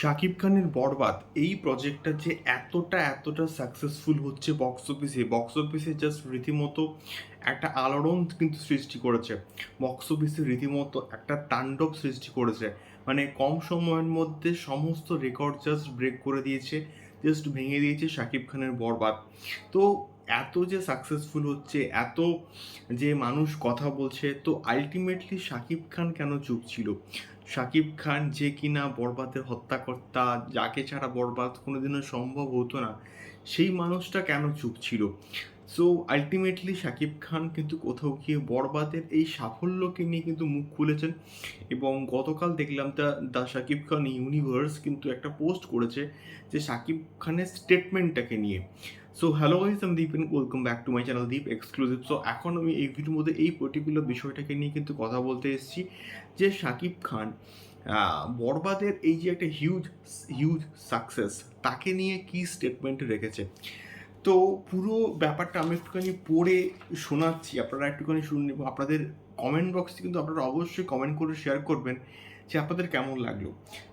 শাকিব খানের বরবাদ, এই প্রজেক্টটা যে এতটা এতটা সাকসেসফুল হচ্ছে বক্স অফিসে বক্স অফিসে জাস্ট রীতিমতো একটা আলোড়ন কিন্তু সৃষ্টি করেছে। বক্স অফিসে রীতিমতো একটা তাণ্ডব সৃষ্টি করেছে। মানে কম সময়ের মধ্যে সমস্ত রেকর্ড জাস্ট ব্রেক করে দিয়েছে জাস্ট ভেঙে দিয়েছে শাকিব খানের বরবাদ। তো এত যে সাকসেসফুল হচ্ছে, এত যে মানুষ কথা বলছে, তো আলটিমেটলি শাকিব খান কেন চুপ ছিল? শাকিব খান যে কিনা বরবাদের হত্যাকর্তা, যাকে ছাড়া বরবাদ কোনোদিনও সম্ভব হতো না, সেই মানুষটা কেন চুপ ছিল? সো আলটিমেটলি শাকিব খান কিন্তু কোথাও গিয়ে বরবাদের এই সাফল্যকে নিয়ে কিন্তু মুখ খুলেছেন এবং গতকাল দেখলাম the the Shakib Khan universe কিন্তু একটা পোস্ট করেছে যে শাকিব খানের স্টেটমেন্টটাকে নিয়ে। সো হ্যালো গাইস আমি Deep welcome back to my channel Deep exclusive so এখন আমি এই ভিডিওর মধ্যে এই পার্টিকুলার বিষয়টাকে নিয়ে কিন্তু কথা বলতে এসেছি, যে শাকিব খান বরবাদের এই যে একটা হিউজ হিউজ সাকসেস তাকে নিয়ে কি স্টেটমেন্ট রেখেছে? তো পুরো ব্যাপারটা আমি একটুখানি পড়ে শোনাচ্ছি, আপনারা একটুখানি এবং আপনাদের কমেন্ট বক্সে কিন্তু আপনারা অবশ্যই কমেন্ট করে শেয়ার করবেন যে আপনাদের কেমন লাগল।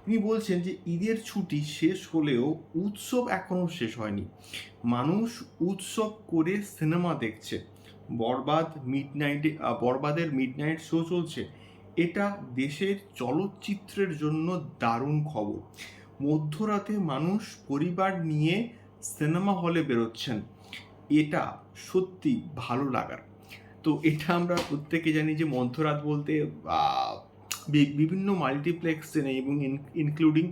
তিনি বলছেন যে, ঈদের ছুটি শেষ হলেও উৎসব এখনও শেষ হয়নি। মানুষ উৎসব করে সিনেমা দেখছে। বরবাদ মিড নাইটে বরবাদের মিড নাইট শো চলছে। এটা দেশের চলচ্চিত্রের জন্য দারুণ খবর। মধ্যরাতে মানুষ পরিবার নিয়ে সিনেমা হলে বেরোচ্ছেন। এটা সত্যি ভালো লাগার। তো এটা আমরা প্রত্যেকে জানি যে মন্থরাত বলতে বিভিন্ন মাল্টিপ্লেক্সে এবং ইনক্লুডিং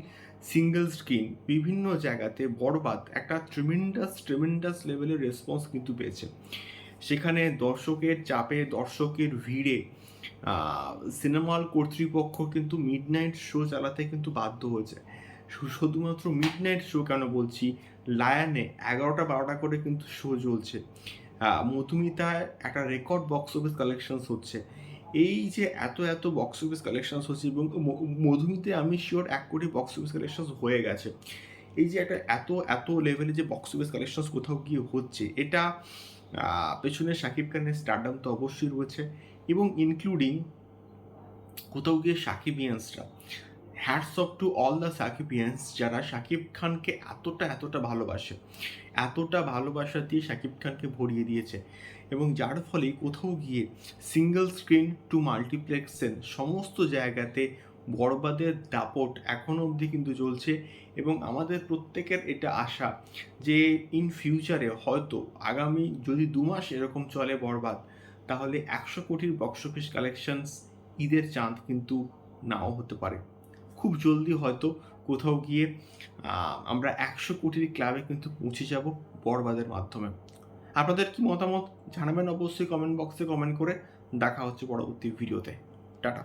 সিঙ্গেল স্ক্রিন বিভিন্ন জায়গাতে বরবাদ, একটা ট্রিমেন্ডাস ট্রিমেন্ডাস লেভেলের রেসপন্স কিন্তু পেয়েছে। সেখানে দর্শকের চাপে, দর্শকের ভিড়ে সিনেমা হল কর্তৃপক্ষ কিন্তু মিড নাইট শো চালাতে কিন্তু বাধ্য হয়েছে। শুধুমাত্র মিড নাইট শো কেন বলছি? লায়ানে এগারোটা বারোটা করে কিন্তু শো চলছে। আহ, মধুমিতায় একটা রেকর্ড বক্স অফিস কালেকশনস হচ্ছে। এই যে এত এত বক্স অফিস কালেকশনস হচ্ছে এবং মধুমিতে আমি শিওর এক কোটি বক্স অফিস কালেকশনস হয়ে গেছে। এই যে একটা এত এত লেভেলে যে বক্স অফিস কালেকশনস কোথাও গিয়ে হচ্ছে এটা পেছনে শাকিব খানের স্টারডাম তো অবশ্যই রয়েছে এবং ইনক্লুডিং কোথাও গিয়ে সাকিবিয়ান্সরা hats off to all the Shakibians যারা শাকিব খানকে এতটা এতটা ভালোবাসে। এতটা ভালোবাসা দিয়ে শাকিব খানকে ভরিয়ে দিয়েছে। এবং যার ফলে কোথাও গিয়ে সিঙ্গেল স্ক্রিন টু মাল্টিপ্লেক্সেন সমস্ত জায়গাতে বরবাদের দাপট এখনও অবধি কিন্তু চলছে। এবং আমাদের প্রত্যেকের এটা আশা যে ইন ফিউচারে হয়তো আগামী যদি দু মাস এরকম চলে বরবাদ, তাহলে একশো কোটির বক্স অফিস কালেকশনস ঈদের চাঁদ কিন্তু নাও হতে পারে। খুব জলদি হয়তো কোথাও গিয়ে আমরা একশো কোটির ক্লাবে কিন্তু পৌঁছে যাব বরবাদের মাধ্যমে। আপনাদের কি মতামত জানাবেন অবশ্যই কমেন্ট বক্সে কমেন্ট করে। দেখা হচ্ছে পরবর্তী ভিডিওতে টাটা।